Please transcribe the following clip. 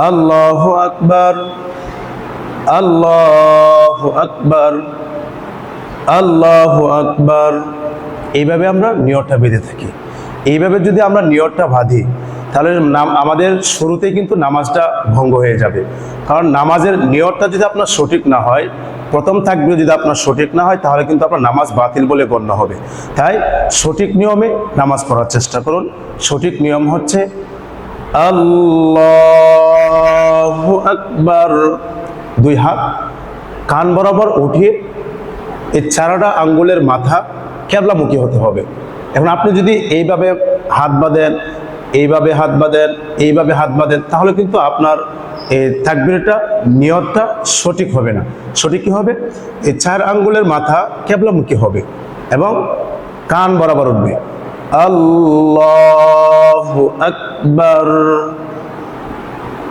আল্লাহ আকবর আল্লাহ আকবর আল্লাহ আকবর। এইভাবে আমরা নিয়রটা বেঁধে থাকি। এইভাবে যদি আমরা নিয়তটা বাঁধি, তাহলে নাম, আমাদের শুরুতেই কিন্তু নামাজটা ভঙ্গ হয়ে যাবে। কারণ নামাজের নিয়তটা যদি আপনার সঠিক না হয়, প্রথম থাকবে যদি আপনার সঠিক না হয়, তাহলে কিন্তু আপনার নামাজ বাতিল বলে গণ্য হবে। তাই সঠিক নিয়মে নামাজ পড়ার চেষ্টা করুন। সঠিক নিয়ম হচ্ছে আল্লাহ আকবার দুই হাত, কান বরাবর উঠিয়ে এই চারাটা আঙ্গুলের মাথা ক্যাবলামুখী হতে হবে। এখন আপনি যদি এইভাবে হাত বাঁধেন, এইভাবে হাত বাঁধেন, এইভাবে হাত বাঁধেন, তাহলে কিন্তু আপনার এই তাকবিরটা, নিয়তটা সঠিক হবে না। সঠিক কি হবে? এই চার আঙ্গুলের মাথা ক্যাবলামুখী হবে এবং কান বরাবর উঠবে। আল্লাহ আকবার।